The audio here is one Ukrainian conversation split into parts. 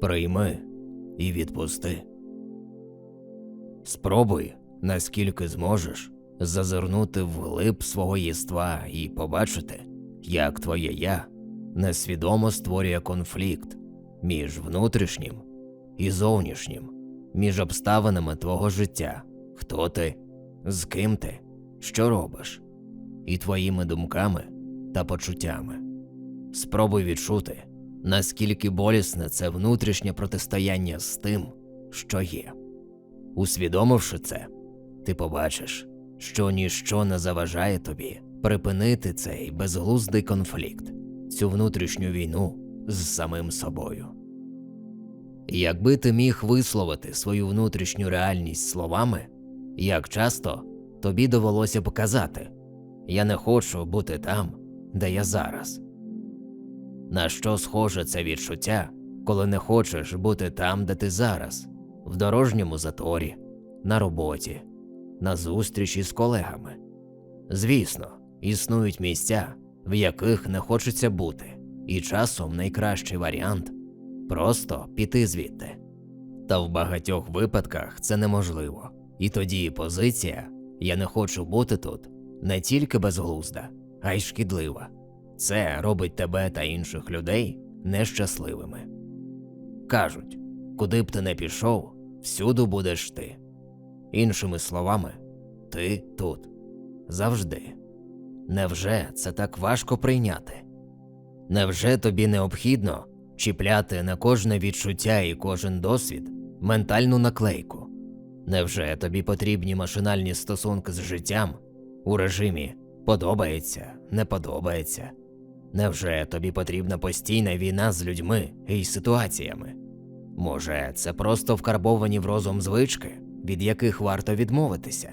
Прийми і відпусти. Спробуй, наскільки зможеш, зазирнути вглиб свого єства і побачити, як твоє я несвідомо створює конфлікт між внутрішнім і зовнішнім, між обставинами твого життя, хто ти, з ким ти, що робиш, і твоїми думками та почуттями. Спробуй відчути, наскільки болісне це внутрішнє протистояння з тим, що є. Усвідомивши це, ти побачиш, що ніщо не заважає тобі припинити цей безглуздий конфлікт, цю внутрішню війну з самим собою. Якби ти міг висловити свою внутрішню реальність словами, як часто тобі довелося б казати Я не хочу бути там, де я зараз. На що схоже це відчуття, коли не хочеш бути там, де ти зараз, в дорожньому заторі, на роботі, на зустрічі з колегами. Звісно, існують місця, в яких не хочеться бути, і часом найкращий варіант просто піти звідти. Та в багатьох випадках це неможливо, і тоді позиція Я не хочу бути тут не тільки безглузда, а й шкідлива. Це робить тебе та інших людей нещасливими. Кажуть, куди б ти не пішов, всюди будеш ти. Іншими словами, ти тут завжди. Невже це так важко прийняти? Невже тобі необхідно чіпляти на кожне відчуття і кожен досвід ментальну наклейку? Невже тобі потрібні машинальні стосунки з життям у режимі подобається, не подобається? Невже тобі потрібна постійна війна з людьми і ситуаціями? Може, це просто вкарбовані в розум звички, від яких варто відмовитися?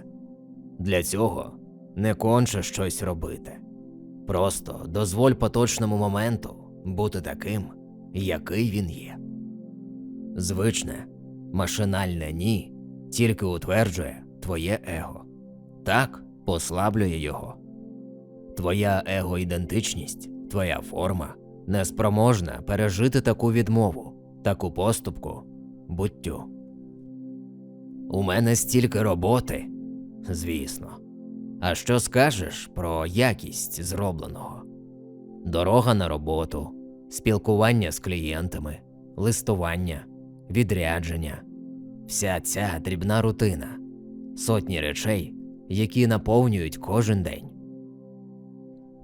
Для цього не конче щось робити. Просто дозволь поточному моменту бути таким, який він є. Звичне, машинальне ні тільки утверджує твоє его, так послаблює його. Твоя егоідентичність, твоя форма неспроможна пережити таку відмову, таку поступку, буттю. У мене стільки роботи, звісно. А що скажеш про якість зробленого? Дорога на роботу, спілкування з клієнтами, листування, відрядження, вся ця дрібна рутина, сотні речей, які наповнюють кожен день.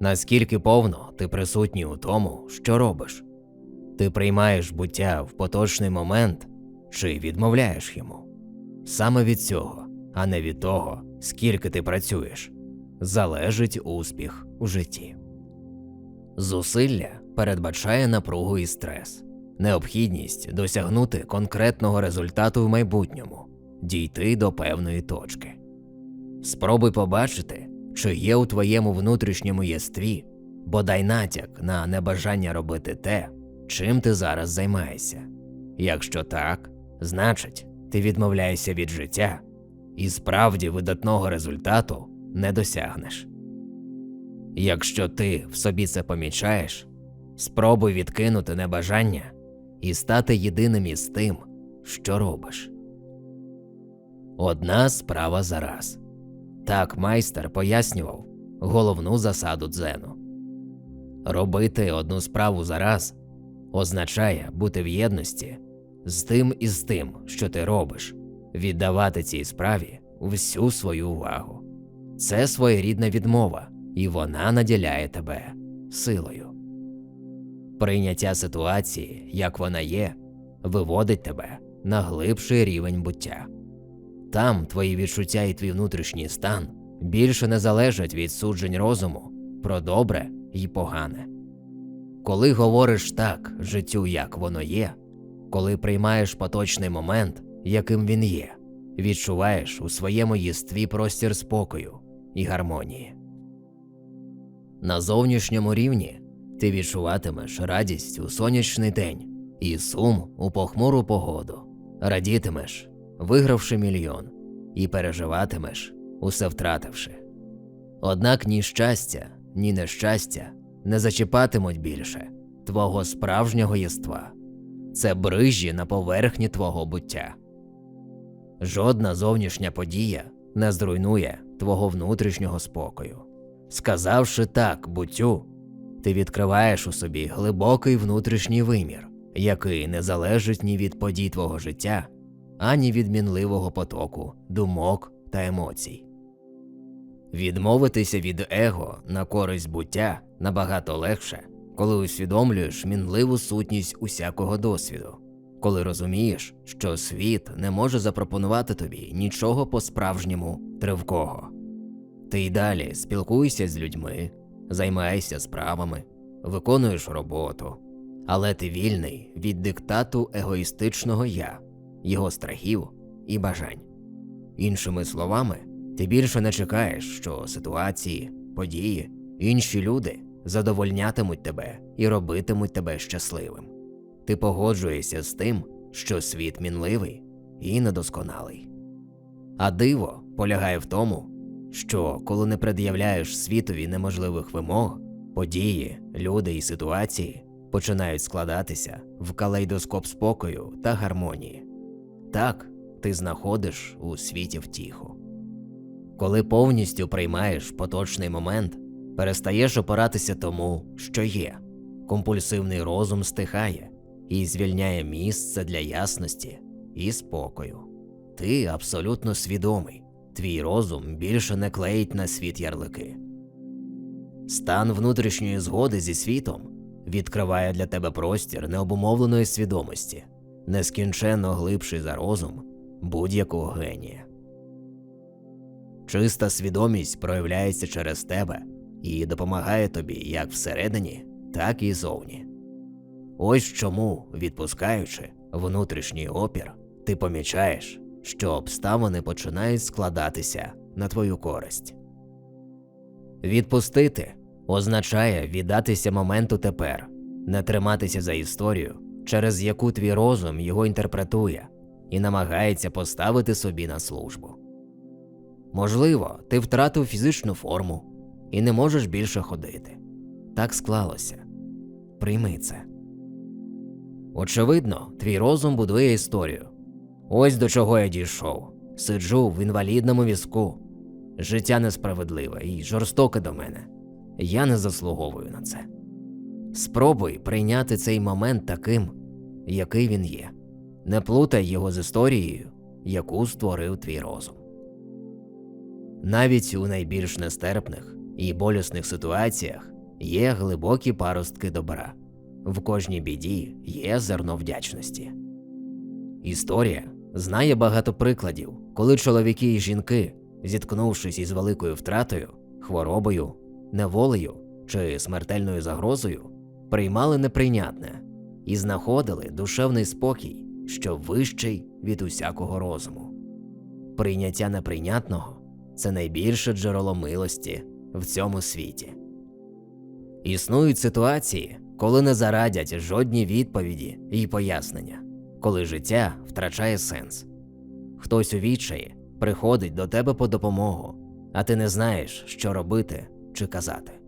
Наскільки повно ти присутній у тому, що робиш? Ти приймаєш буття в поточний момент чи відмовляєш йому? Саме від цього, а не від того, скільки ти працюєш, залежить успіх у житті. Зусилля передбачає напругу і стрес, необхідність досягнути конкретного результату в майбутньому, дійти до певної точки. Спробуй побачити, чи є у твоєму внутрішньому єстві бодай натяк на небажання робити те, чим ти зараз займаєшся. Якщо так, значить ти відмовляєшся від життя і справді видатного результату не досягнеш. Якщо ти в собі це помічаєш, спробуй відкинути небажання і стати єдиним із тим, що робиш. Одна справа за раз. Так майстер пояснював головну засаду дзену. Робити одну справу за раз означає бути в єдності з тим і з тим, що ти робиш, віддавати цій справі всю свою увагу. Це своєрідна відмова, і вона наділяє тебе силою. Прийняття ситуації, як вона є, виводить тебе на глибший рівень буття. Там твої відчуття і твій внутрішній стан більше не залежать від суджень розуму про добре і погане. Коли говориш так життю, як воно є, коли приймаєш поточний момент, яким він є, відчуваєш у своєму єстві простір спокою і гармонії. На зовнішньому рівні ти відчуватимеш радість у сонячний день і сум у похмуру погоду, радітимеш, вигравши мільйон, і переживатимеш, усе втративши. Однак ні щастя, ні нещастя не зачіпатимуть більше твого справжнього єства, це брижі на поверхні твого буття. Жодна зовнішня подія не зруйнує твого внутрішнього спокою. Сказавши так буттю, ти відкриваєш у собі глибокий внутрішній вимір, який не залежить ні від подій твого життя, ані від мінливого потоку, думок та емоцій. Відмовитися від его на користь буття набагато легше, коли усвідомлюєш мінливу сутність усякого досвіду, коли розумієш, що світ не може запропонувати тобі нічого по-справжньому тривкого. Ти й далі спілкуєшся з людьми, займаєшся справами, виконуєш роботу, але ти вільний від диктату егоїстичного я, його страхів і бажань. Іншими словами, ти більше не чекаєш, що ситуації, події, інші люди задовольнятимуть тебе і робитимуть тебе щасливим. Ти погоджуєшся з тим, що світ мінливий і недосконалий. А диво полягає в тому, що коли не пред'являєш світові неможливих вимог, події, люди і ситуації починають складатися в калейдоскоп спокою та гармонії. Так ти знаходиш у світі втіху. Коли повністю приймаєш поточний момент, перестаєш опиратися тому, що є, компульсивний розум стихає і звільняє місце для ясності і спокою. Ти абсолютно свідомий, твій розум більше не клеїть на світ ярлики. Стан внутрішньої згоди зі світом відкриває для тебе простір необумовленої свідомості, нескінченно глибший за розум будь-якого генія. Чиста свідомість проявляється через тебе і допомагає тобі як всередині, так і зовні. Ось чому, відпускаючи внутрішній опір, ти помічаєш, що обставини починають складатися на твою користь. Відпустити означає віддатися моменту тепер, не триматися за історію, через яку твій розум його інтерпретує і намагається поставити собі на службу. Можливо, ти втратив фізичну форму і не можеш більше ходити. Так склалося. Прийми це. Очевидно, твій розум будує історію. Ось до чого я дійшов. Сиджу в інвалідному візку. Життя несправедливе і жорстоке до мене. Я не заслуговую на це. Спробуй прийняти цей момент таким, який він є. Не плутай його з історією, яку створив твій розум. Навіть у найбільш нестерпних і болісних ситуаціях є глибокі паростки добра, в кожній біді є зерно вдячності. Історія знає багато прикладів, коли чоловіки і жінки, зіткнувшись із великою втратою, хворобою, неволею чи смертельною загрозою, приймали неприйнятне і знаходили душевний спокій, що вищий від усякого розуму. Прийняття неприйнятного це найбільше джерело милості в цьому світі. Існують ситуації, коли не зарадять жодні відповіді і пояснення, коли життя втрачає сенс. Хтось у відчаї приходить до тебе по допомогу, а ти не знаєш, що робити чи казати.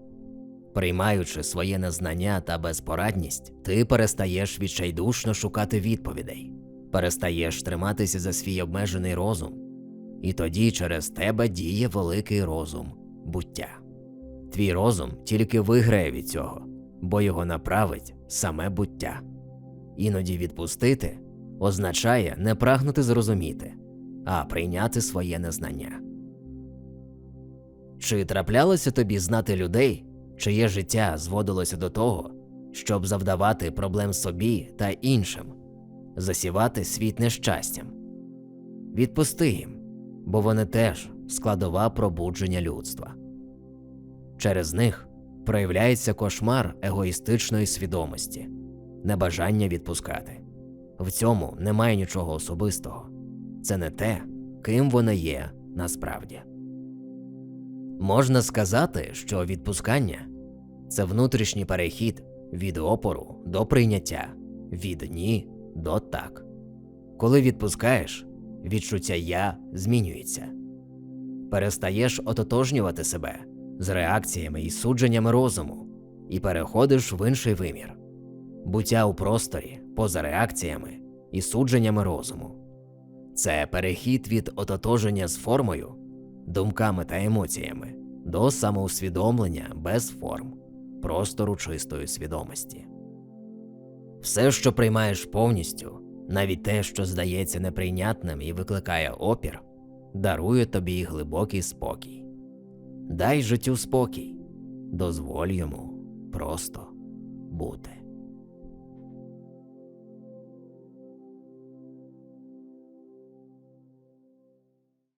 Приймаючи своє незнання та безпорадність, ти перестаєш відчайдушно шукати відповідей, перестаєш триматися за свій обмежений розум, і тоді через тебе діє великий розум буття. Твій розум тільки виграє від цього, бо його направить саме буття. Іноді відпустити означає не прагнути зрозуміти, а прийняти своє незнання. Чи траплялося тобі знати людей, чиє життя зводилося до того, щоб завдавати проблем собі та іншим, засівати світ нещастям? Відпусти їм, бо вони теж складова пробудження людства. Через них проявляється кошмар егоїстичної свідомості, небажання відпускати. В цьому немає нічого особистого, це не те, ким вона є насправді. Можна сказати, що відпускання це внутрішній перехід від опору до прийняття, від ні до так. Коли відпускаєш, відчуття я змінюється, перестаєш ототожнювати себе з реакціями і судженнями розуму і переходиш в інший вимір. буття у просторі, поза реакціями і судженнями розуму. Це перехід від ототоження з формою, думками та емоціями до самоусвідомлення без форм, простору чистої свідомості. Все, що приймаєш повністю, навіть те, що здається неприйнятним і викликає опір, дарує тобі глибокий спокій. Дай життю спокій, дозволь йому просто бути.